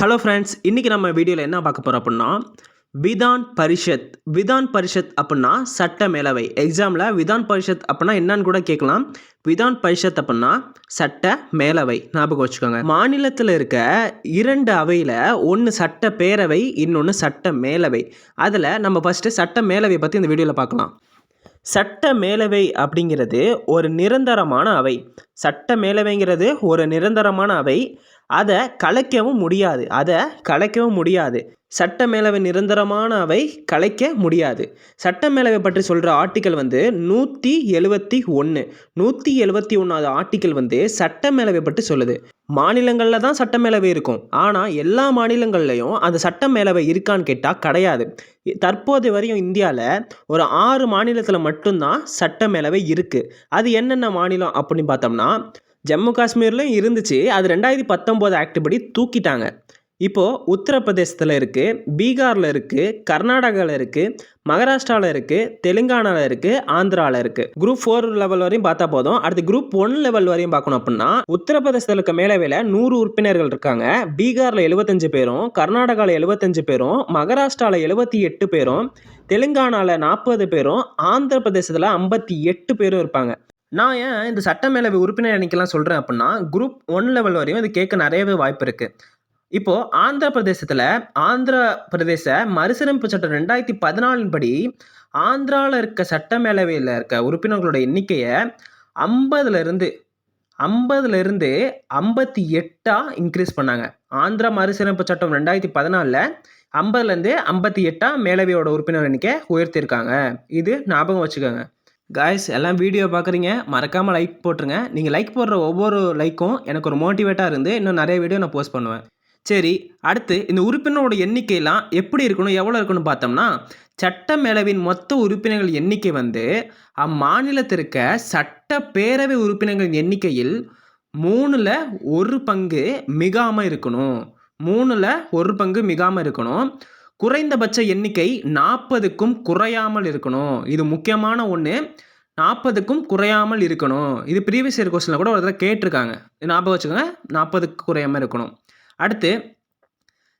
Hello friends இன்றைக்கி நம்ம வீடியோவில் என்ன பார்க்க போகிறோம் அப்படின்னா விதான் பரிஷத் விதான் பரிஷத் அப்படின்னா சட்ட மேலவை. எக்ஸாமில் விதான் பரிஷத் அப்படின்னா என்னன்னு கூட கேட்கலாம். விதான் பரிஷத் அப்படின்னா சட்ட மேலவை. ஞாபகம் வச்சுக்கோங்க. மாநிலத்தில் இருக்க இரண்டு அவையில் ஒன்று சட்ட பேரவை இன்னொன்று சட்ட மேலவை. அதில் நம்ம ஃபஸ்ட்டு சட்ட மேலவை பற்றி இந்த வீடியோவில் பார்க்கலாம். சட்ட மேலவை அப்படிங்கிறது ஒரு நிரந்தரமான அவை. சட்ட மேலவைங்கிறது ஒரு நிரந்தரமான அவை. அதை கலைக்கவும் முடியாது. அதை கலைக்கவும் முடியாது. சட்ட மேலவை நிரந்தரமான அவை கலைக்க முடியாது. சட்ட மேலவை பற்றி சொல்கிற ஆர்டிக்கல் வந்து நூற்றி எழுபத்தி ஒன்று நூற்றி எழுபத்தி ஒன்றாவது ஆர்டிக்கல் வந்து சட்ட மேலவை பற்றி சொல்லுது. மாநிலங்களில் தான் சட்ட மேலவை இருக்கும். ஆனால் எல்லா மாநிலங்கள்லையும் அந்த சட்ட மேலவை இருக்கான்னு கேட்டால் கிடையாது. தற்போது வரையும் இந்தியாவில் ஒரு ஆறு மாநிலத்தில் மட்டும்தான் சட்ட மேலவை இருக்குது அது என்னென்ன மாநிலம் அப்படின்னு பார்த்தோம்னா ஜம்மு காஷ்மீர்லையும் இருந்துச்சு. அது ரெண்டாயிரத்தி பத்தொம்போது ஆக்ட் படி தூக்கிட்டாங்க. இப்போது உத்தரப்பிரதேசத்தில் இருக்குது பீகாரில் இருக்குது கர்நாடகாவில் இருக்குது மகாராஷ்டிராவில் இருக்குது தெலுங்கானாவில் இருக்குது ஆந்திராவில் இருக்குது குரூப் ஃபோர் லெவல் வரையும் பார்த்தா போதும். அடுத்து குரூப் ஒன் லெவல் வரையும் பார்க்கணும் அப்படின்னா உத்தரப்பிரதேசத்தில் இருக்க மேலவையில் நூறு உறுப்பினர்கள் இருக்காங்க. பீகாரில் எழுபத்தஞ்சு பேரும் கர்நாடகாவில் எழுபத்தஞ்சு பேரும் மகாராஷ்டிராவில் எழுபத்தி எட்டு பேரும் தெலுங்கானாவில் நாற்பது பேரும் ஆந்திர பிரதேசத்தில் ஐம்பத்தி எட்டு பேரும் இருப்பாங்க. நான் ஏன் இந்த சட்டமேலவை உறுப்பினர் எண்ணிக்கைலாம் சொல்கிறேன் அப்படின்னா குரூப் ஒன் லெவல் வரையும் இது கேட்க நிறையவே வாய்ப்பு இருக்குது இப்போது ஆந்திர பிரதேசத்தில் ஆந்திர பிரதேச மறுசீரமைப்பு சட்டம் ரெண்டாயிரத்தி பதினாலின் படி ஆந்திராவில் இருக்க சட்டமேலவையில் இருக்க உறுப்பினர்களோட எண்ணிக்கையை ஐம்பதுலேருந்து ஐம்பதுலேருந்து ஐம்பத்தி எட்டாக இன்க்ரீஸ் பண்ணாங்க. ஆந்திரா மறுசீரமைப்பு சட்டம் ரெண்டாயிரத்தி பதினாலில் ஐம்பதுலேருந்து ஐம்பத்தி எட்டாக மேலவையோட உறுப்பினர் எண்ணிக்கை உயர்த்தியிருக்காங்க. இது ஞாபகம் வச்சுக்கோங்க. காய்ஸ் எல்லாம் வீடியோ பார்க்குறீங்க மறக்காமல் லைக் போட்டுருங்க. நீங்கள் லைக் போடுற ஒவ்வொரு லைக்கும் எனக்கு ஒரு மோட்டிவேட்டாக இருந்து இன்னும் நிறைய வீடியோ நான் போஸ்ட் பண்ணுவேன். சரி அடுத்து இந்த உறுப்பினரோட எண்ணிக்கையெல்லாம் எப்படி இருக்கணும் எவ்வளோ இருக்கணும் பார்த்தோம்னா சட்டமேலவின் மொத்த உறுப்பினர்கள் எண்ணிக்கை வந்து அம்மாநிலத்திற்க சட்டப்பேரவை உறுப்பினர்களின் எண்ணிக்கையில் மூணில் ஒரு பங்கு மிகாமல் இருக்கணும். மூணில் ஒரு பங்கு மிகாமல் இருக்கணும். குறைந்தபட்ச எண்ணிக்கை நாற்பதுக்கும் குறையாமல் இருக்கணும். இது முக்கியமான ஒன்று நாற்பதுக்கும் குறையாமல் இருக்கணும். இது ப்ரீவியஸ் இயர் கொஸ்டினில் கூட ஒரு தடவை கேட்டிருக்காங்க. ஞாபகம் வச்சுக்கோங்க. நாற்பதுக்கு குறையாமல் இருக்கணும். அடுத்து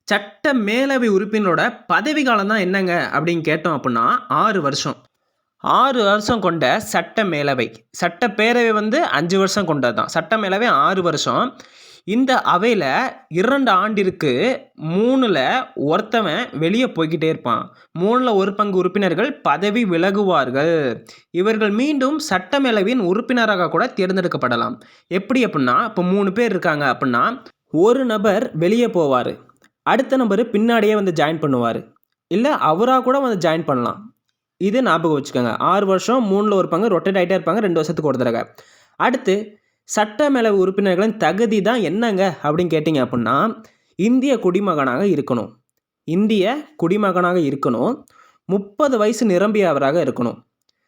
சட்ட மேலவை உறுப்பினரோட பதவி காலம் தான் என்னங்க அப்படின்னு கேட்டோம் அப்படின்னா ஆறு வருஷம். ஆறு வருஷம் கொண்ட சட்ட மேலவை. சட்டப்பேரவை வந்து அஞ்சு வருஷம் கொண்டது தான். சட்ட மேலவை ஆறு வருஷம். இந்த அவையில் இரண்டு ஆண்டிற்கு மூணில் ஒருத்தவன் வெளியே போய்கிட்டே இருப்பான். மூணில் ஒரு பங்கு உறுப்பினர்கள் பதவி விலகுவார்கள். இவர்கள் மீண்டும் சட்டமேலவையின் உறுப்பினராக கூட தேர்ந்தெடுக்கப்படலாம். எப்படி அப்படின்னா இப்போ மூணு பேர் இருக்காங்க அப்படின்னா ஒரு நபர் வெளியே போவார். அடுத்த நபர் பின்னாடியே வந்து ஜாயின் பண்ணுவார். இல்லை அவராக கூட வந்து ஜாயின் பண்ணலாம். இது ஞாபகம் வச்சுக்கோங்க. ஆறு வருஷம் மூணில் ஒரு பங்கு ரொட்டேட் ஆகிட்டே இருப்பாங்க ரெண்டு வருஷத்துக்கு ஒரு தடவை. அடுத்து சட்டமேலவை உறுப்பினர்களின் தகுதி தான் என்னங்க? அப்படின்னு கேட்டிங்க அப்படின்னா இந்திய குடிமகனாக இருக்கணும். இந்திய குடிமகனாக இருக்கணும். முப்பது வயசு நிரம்பியவராக இருக்கணும்.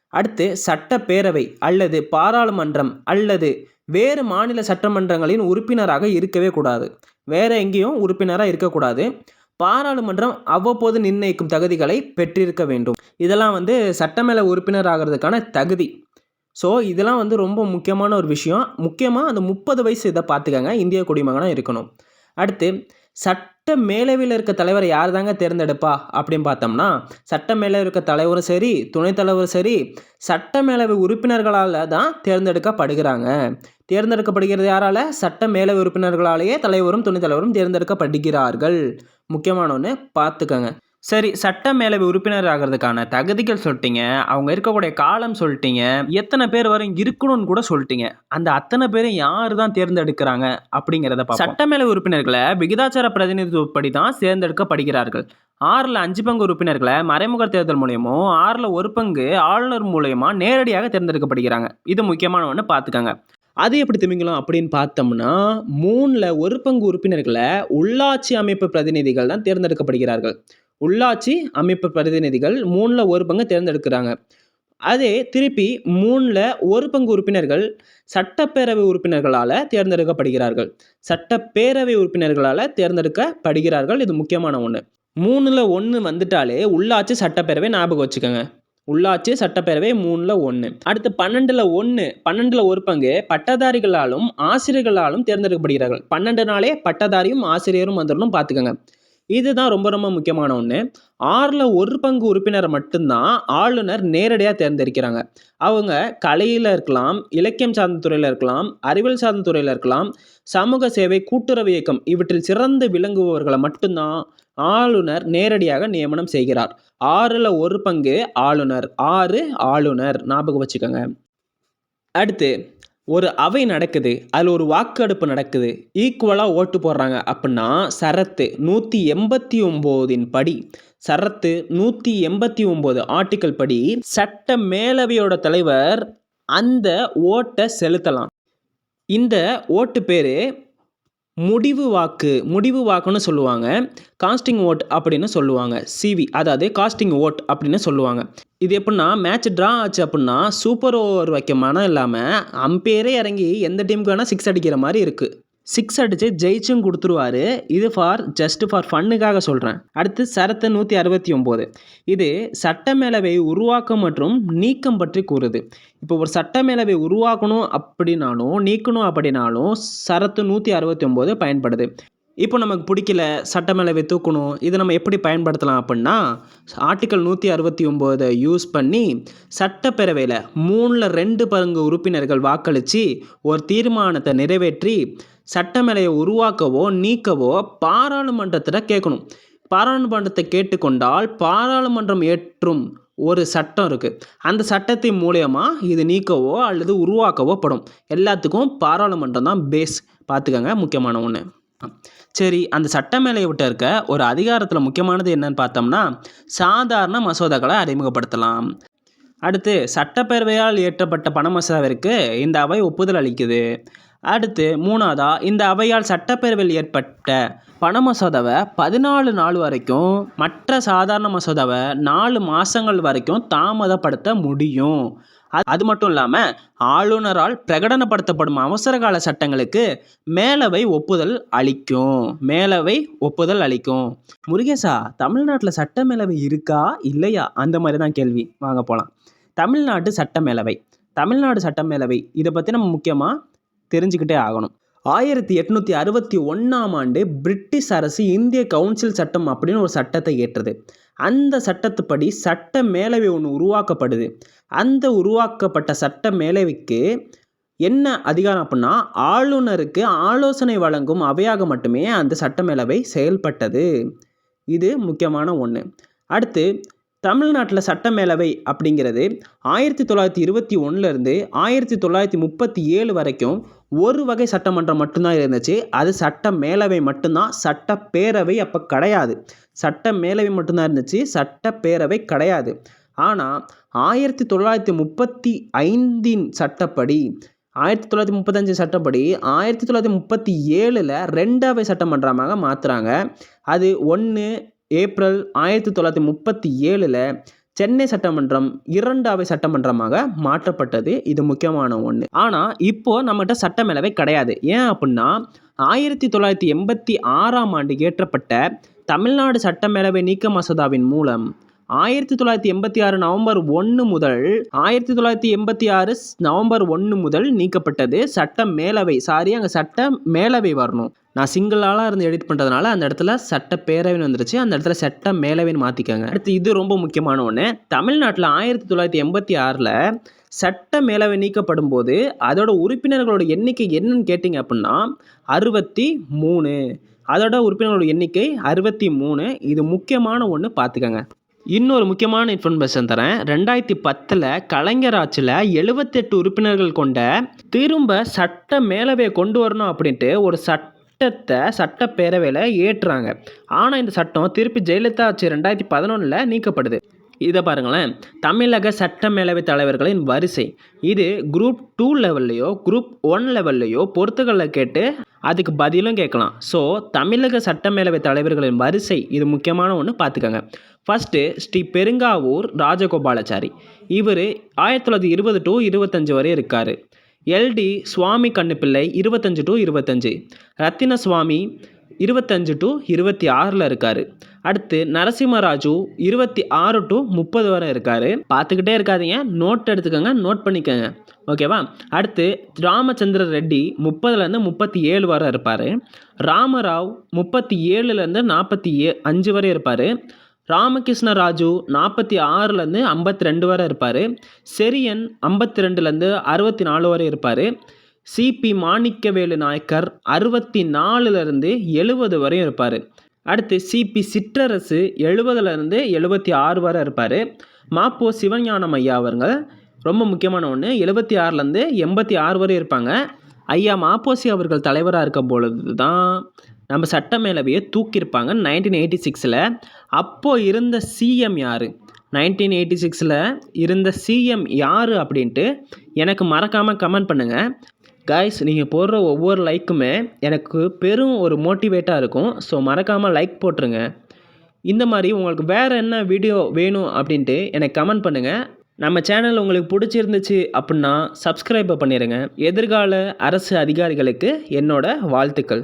அடுத்து சட்டப்பேரவை அல்லது பாராளுமன்றம் அல்லது வேறு மாநில சட்டமன்றங்களின் உறுப்பினராக இருக்கவே கூடாது. வேறு எங்கேயும் உறுப்பினராக இருக்கக்கூடாது. பாராளுமன்றம் அவ்வப்போது நிர்ணயிக்கும் தகுதிகளை பெற்றிருக்க வேண்டும். இதெல்லாம் வந்து சட்டமேல உறுப்பினர் ஆகிறதுக்கான தகுதி. ஸோ இதெல்லாம் வந்து ரொம்ப முக்கியமான ஒரு விஷயம். முக்கியமாக அந்த முப்பது வயசு இதை பார்த்துக்கங்க. இந்திய குடிமகனாக இருக்கணும். அடுத்து சட்ட மேலவையில் இருக்க தலைவரை யார் தாங்க தேர்ந்தெடுப்பா? அப்படின்னு பார்த்தோம்னா சட்ட மேலவை இருக்க தலைவரும் சரி துணைத் தலைவரும் சரி சட்ட மேலவை உறுப்பினர்களால் தான் தேர்ந்தெடுக்கப்படுகிறாங்க. தேர்ந்தெடுக்கப்படுகிறது யாரால்? சட்ட மேலவை உறுப்பினர்களாலேயே தலைவரும் துணைத் தலைவரும் தேர்ந்தெடுக்கப்படுகிறார்கள். முக்கியமான ஒன்று பார்த்துக்கங்க. சரி சட்ட மேலவை உறுப்பினர் ஆகிறதுக்கான தகுதிகள் சொல்லிட்டீங்க அவங்க இருக்கக்கூடிய காலம் சொல்லிட்டீங்க எத்தனை பேர் வரும் இருக்கணும்னு கூட சொல்லிட்டீங்க. அந்த அத்தனை பேரும் யார் தான் தேர்ந்தெடுக்கிறாங்க அப்படிங்கிறத சட்டமேலவை உறுப்பினர்களை விகிதாச்சார பிரதிநிதித்துவப்படி தான் தேர்ந்தெடுக்கப்படுகிறார்கள் ஆறில் அஞ்சு பங்கு உறுப்பினர்களை மறைமுக தேர்தல் மூலியமும் ஆறில் ஒரு பங்கு ஆளுநர் மூலயமா நேரடியாக தேர்ந்தெடுக்கப்படுகிறாங்க. இது முக்கியமான ஒன்று பார்த்துக்கோங்க. அது எப்படி திமிங்கலாம் அப்படின்னு பார்த்தோம்னா மூணில் ஒரு பங்கு உறுப்பினர்களை உள்ளாட்சி அமைப்பு பிரதிநிதிகள் தான் தேர்ந்தெடுக்கப்படுகிறார்கள். உள்ளாட்சி அமைப்பு பிரதிநிதிகள் மூணில் ஒரு பங்கு தேர்ந்தெடுக்கிறாங்க. அதே திருப்பி மூணில் ஒரு பங்கு உறுப்பினர்கள் சட்டப்பேரவை உறுப்பினர்களால் தேர்ந்தெடுக்கப்படுகிறார்கள். சட்டப்பேரவை உறுப்பினர்களால் தேர்ந்தெடுக்கப்படுகிறார்கள். இது முக்கியமான ஒன்று மூணில் ஒன்று வந்துட்டாலே உள்ளாட்சி சட்டப்பேரவை ஞாபகம் வச்சுக்கோங்க. உள்ளாட்சி சட்டப்பேரவை மூணில் ஒன்று அடுத்து பன்னெண்டில் ஒன்று பன்னெண்டில் ஒரு பங்கு பட்டதாரிகளாலும் ஆசிரியர்களாலும் தேர்ந்தெடுக்கப்படுகிறார்கள். பன்னெண்டு நாளே பட்டதாரியும் ஆசிரியரும் வந்துடணும் பார்த்துக்கோங்க இதுதான் ரொம்ப ரொம்ப முக்கியமான ஒன்று ஆறில் ஒரு பங்கு உறுப்பினரை மட்டும்தான் ஆளுநர் நேரடியாக தேர்ந்தெடுக்கிறாங்க. அவங்க கலையில் இருக்கலாம் இலக்கியம் சார்ந்த துறையில் இருக்கலாம் அறிவியல் சார்ந்த துறையில் இருக்கலாம் சமூக சேவை கூட்டுறவு இயக்கம் இவற்றில் சிறந்து விளங்குபவர்களை மட்டும்தான் ஆளுநர் நேரடியாக நியமனம் செய்கிறார். ஆறில் ஒரு பங்கு ஆளுநர். ஆறு ஆளுநர். ஞாபகம் வச்சுக்கோங்க. அடுத்து ஒரு அவை நடக்குது அதில் ஒரு வாக்கெடுப்பு நடக்குது. ஈக்குவலாக ஓட்டு போடுறாங்க அப்படின்னா சரத்து நூற்றி எண்பத்தி ஒம்போதின் படி சரத்து நூற்றி எண்பத்தி ஒம்பது ஆர்டிக்கல் படி சட்ட மேலவையோட தலைவர் அந்த ஓட்டை செலுத்தலாம். இந்த ஓட்டு பேர் முடிவு வாக்கு முடிவு வாக்குன்னு சொல்லுவாங்க. காஸ்டிங் ஓட் அப்படின்னு சொல்லுவாங்க. சிவி அதாவது காஸ்டிங் ஓட் அப்படின்னு சொல்லுவாங்க. இது எப்படின்னா மேட்ச் ட்ரா ஆச்சு அப்படின்னா சூப்பர் ஓவர் வைக்க மனம் இல்லாமல் அம்பேரே இறங்கி எந்த டீமுக்கு வேணால் சிக்ஸ் அடிக்கிற மாதிரி இருக்குது சிக்ஸ் அடித்து ஜெயிச்சும் கொடுத்துருவாரு. இது ஃபார் ஜஸ்ட் ஃபார் ஃபன்னுக்காக சொல்கிறேன் அடுத்து சரத்து நூற்றி அறுபத்தி ஒம்போது. இது சட்டமேலவை உருவாக்கம் மற்றும் நீக்கம் பற்றி கூறுது. இப்போ ஒரு சட்டமேலவை உருவாக்கணும் அப்படின்னாலும் நீக்கணும் அப்படின்னாலும் சரத்து நூற்றி அறுபத்தி ஒம்போது பயன்படுது. இப்போ நமக்கு பிடிக்கல சட்ட மேலவை தூக்கணும் இதை நம்ம எப்படி பயன்படுத்தலாம் அப்படின்னா ஆர்டிக்கல் நூற்றி அறுபத்தி ஒம்போதை யூஸ் பண்ணி சட்டப்பேரவையில் மூணில் ரெண்டு பங்கு உறுப்பினர்கள் வாக்களித்து ஒரு தீர்மானத்தை நிறைவேற்றி சட்டமேலையை உருவாக்கவோ நீக்கவோ பாராளுமன்றத்தில் கேட்கணும். பாராளுமன்றத்தை கேட்டுக்கொண்டால் பாராளுமன்றம் ஏற்றும் ஒரு சட்டம் இருக்குது அந்த சட்டத்தின் மூலயமா இது நீக்கவோ அல்லது உருவாக்கவோ படும். எல்லாத்துக்கும் பாராளுமன்றம் தான் பேஸ் பார்த்துக்கங்க முக்கியமான ஒன்று சரி அந்த சட்டமேலையை விட்டு இருக்க ஒரு அதிகாரத்தில் முக்கியமானது என்னன்னு பார்த்தோம்னா சாதாரண மசோதாக்களை அறிமுகப்படுத்தலாம். அடுத்து சட்டப்பேரவையால் இயற்றப்பட்ட பண மசோதாவிற்கு இந்த அவை ஒப்புதல் அளிக்குது. அடுத்து மூணாவதா இந்த அவையால் சட்டப்பேரவையில் ஏற்பட்ட பண மசோதாவை பதினாலு நாள் வரைக்கும் மற்ற சாதாரண மசோதாவை நாலு மாதங்கள் வரைக்கும் தாமதப்படுத்த முடியும். அது- அது மட்டும் இல்லாமல் ஆளுநரால் பிரகடனப்படுத்தப்படும் அவசரகால சட்டங்களுக்கு மேலவை ஒப்புதல் அளிக்கும். மேலவை ஒப்புதல் அளிக்கும். முருகேசா தமிழ்நாட்டில் சட்ட மேலவை இருக்கா? இல்லையா? அந்த மாதிரி தான் கேள்வி. வாங்க போகலாம் தமிழ்நாட்டு சட்ட மேலவை தமிழ்நாடு சட்ட மேலவை இதை பற்றி நம்ம முக்கியமாக தெரிஞ்சுக்கிட்டே ஆகணும். ஆயிரத்தி எட்நூற்றி அறுபத்தி ஒன்றாம் ஆண்டு பிரிட்டிஷ் அரசு இந்திய கவுன்சில் சட்டம் அப்படின்னு ஒரு சட்டத்தை ஏற்றது. அந்த சட்டத்துப்படி சட்ட மேலவை ஒன்று உருவாக்கப்படுது. அந்த உருவாக்கப்பட்ட சட்ட மேலவைக்கு என்ன அதிகாரம் அப்படின்னா ஆளுநருக்கு ஆலோசனை வழங்கும் அவையாக மட்டுமே அந்த சட்ட மேலவை செயல்பட்டது. இது முக்கியமான ஒன்று அடுத்து தமிழ்நாட்டில் சட்டமேலவை அப்படிங்கிறது ஆயிரத்தி தொள்ளாயிரத்தி இருபத்தி ஒன்றுலேருந்து ஆயிரத்தி தொள்ளாயிரத்தி முப்பத்தி ஏழு வரைக்கும் ஒரு வகை சட்டமன்றம் மட்டும்தான் இருந்துச்சு. அது சட்ட மேலவை மட்டும்தான். சட்டப்பேரவை அப்போ கிடையாது. சட்ட மேலவை மட்டும்தான் இருந்துச்சு. சட்டப்பேரவை கிடையாது. ஆனால் ஆயிரத்தி தொள்ளாயிரத்தி முப்பத்தி ஐந்தின் சட்டப்படி ஆயிரத்தி தொள்ளாயிரத்தி முப்பத்தஞ்சு சட்டப்படி ஆயிரத்தி தொள்ளாயிரத்தி முப்பத்தி ஏழில் ரெண்டாவை சட்டமன்றமாக மாற்றுறாங்க அது ஒன்று ஏப்ரல் ஆயிரத்தி தொள்ளாயிரத்தி முப்பத்தி ஏழில் சென்னை சட்டமன்றம் இரண்டாவை சட்டமன்றமாக மாற்றப்பட்டது. இது முக்கியமான ஒன்று ஆனால் இப்போது நம்மகிட்ட சட்டமேலவை கிடையாது. ஏன் அப்படின்னா ஆயிரத்தி தொள்ளாயிரத்தி எண்பத்தி ஆறாம் ஆண்டு இயற்றப்பட்ட தமிழ்நாடு சட்டமேலவை நீக்க மசோதாவின் மூலம் ஆயிரத்தி தொள்ளாயிரத்தி எண்பத்தி ஆறு நவம்பர் ஒன்று முதல் ஆயிரத்தி தொள்ளாயிரத்தி எண்பத்தி ஆறு நவம்பர் ஒன்று முதல் நீக்கப்பட்டது. சட்ட மேலவை சாரி அங்கே சட்ட மேலவை வரணும். நான் சிங்கிளாக இருந்து எடிட் பண்ணுறதுனால அந்த இடத்துல சட்ட பேரவைன்னு வந்துருச்சு. அந்த இடத்துல சட்ட மேலவைன்னு மாற்றிக்கோங்க அடுத்து இது ரொம்ப முக்கியமான ஒன்று தமிழ்நாட்டில் ஆயிரத்தி தொள்ளாயிரத்தி எண்பத்தி ஆறில் சட்ட மேலவை நீக்கப்படும் போது அதோட உறுப்பினர்களோட எண்ணிக்கை என்னன்னு கேட்டிங்க அப்படின்னா அறுபத்தி மூணு. அதோட உறுப்பினர்களோட எண்ணிக்கை அறுபத்தி மூணு. இது முக்கியமான ஒன்று பார்த்துக்கோங்க இன்னொரு முக்கியமான இன்ஃபர்மேஷன் தரேன். ரெண்டாயிரத்தி பத்தில் கலைஞர் ஆட்சியில் எழுபத்தெட்டு உறுப்பினர்கள் கொண்ட திரும்ப சட்ட மேலவையை கொண்டு வரணும் அப்படின்ட்டு ஒரு சட்ட சட்டத்தை சட்டப்பேரவையில் ஏற்றுறாங்க. ஆனால் இந்த சட்டம் திருப்பி ஜெயலலிதா ஆட்சி ரெண்டாயிரத்தி பதினொன்றில் நீக்கப்படுது. இதை பாருங்களேன். தமிழக சட்டமேலவை தலைவர்களின் வரிசை. இது குரூப் டூ லெவல்லையோ குரூப் ஒன் லெவல்லையோ பொறுத்துக்களை கேட்டு அதுக்கு பதிலும் கேட்கலாம். ஸோ தமிழக சட்டமேலவை தலைவர்களின் வரிசை இது முக்கியமான ஒன்று பார்த்துக்கோங்க ஃபஸ்ட்டு ஸ்ரீ பெருங்காவூர் ராஜகோபாலாச்சாரி. இவர் ஆயிரத்தி தொள்ளாயிரத்தி இருபது டு இருபத்தஞ்சு வரை இருக்கார். எல்டி சுவாமி கண்ணுப்பிள்ளை இருபத்தஞ்சு டு இருபத்தஞ்சு. ரத்தின சுவாமி இருபத்தஞ்சு டு இருபத்தி ஆறில் இருக்கார். அடுத்து நரசிம்மராஜு இருபத்தி ஆறு டு முப்பது வரை இருக்கார். பார்த்துக்கிட்டே இருக்காதீங்க. நோட் எடுத்துக்கோங்க. நோட் பண்ணிக்கோங்க. ஓகேவா அடுத்து ராமச்சந்திர ரெட்டி முப்பதுலேருந்து முப்பத்தி ஏழு வரை இருப்பார். ராமராவ் முப்பத்தி ஏழுலேருந்து நாற்பத்தி ஏ அஞ்சு வரை இருப்பார். ராமகிருஷ்ண ராஜு நாற்பத்தி ஆறுலேருந்து ஐம்பத்தி ரெண்டு வரை இருப்பார். செரியன் ஐம்பத்தி ரெண்டுலேருந்து அறுபத்தி நாலு வரை இருப்பார். சிபி மாணிக்கவேலு நாயக்கர் அறுபத்தி நாலுலேருந்து எழுபது வரையும் இருப்பார். அடுத்து சிபி சிற்றரசு எழுபதுலேருந்து எழுபத்தி ஆறு வரை இருப்பார். மாப்போ சிவஞானம் ஐயா அவருங்க ரொம்ப முக்கியமான ஒன்று எழுபத்தி ஆறுலேருந்து எண்பத்தி ஆறு வரை இருப்பாங்க. ஐயா மாப்போசி அவர்கள் தலைவராக இருக்கும் பொழுது தான் நம்ம சட்டமேலவையை தூக்கியிருப்பாங்க. நைன்டீன் எயிட்டி சிக்ஸில் அப்போது இருந்த சிஎம் யார்? நைன்டீன் எயிட்டி சிக்ஸில் இருந்த சிஎம் யார் அப்படின்ட்டு எனக்கு மறக்காமல் கமெண்ட் பண்ணுங்கள் காய்ஸ் நீங்கள் போடுற ஒவ்வொரு லைக்குமே எனக்கு பெரும் ஒரு மோட்டிவேட்டாக இருக்கும். ஸோ மறக்காமல் லைக் போட்டுருங்க. இந்த மாதிரி உங்களுக்கு வேறு என்ன வீடியோ வேணும் அப்படின்ட்டு எனக்கு கமெண்ட் பண்ணுங்கள் நம்ம சேனல் உங்களுக்கு பிடிச்சிருந்துச்சு அப்படின்னா சப்ஸ்கிரைப் பண்ணிடுங்க எதிர்கால அரசு அதிகாரிகளுக்கு என்னோட வாழ்த்துக்கள்.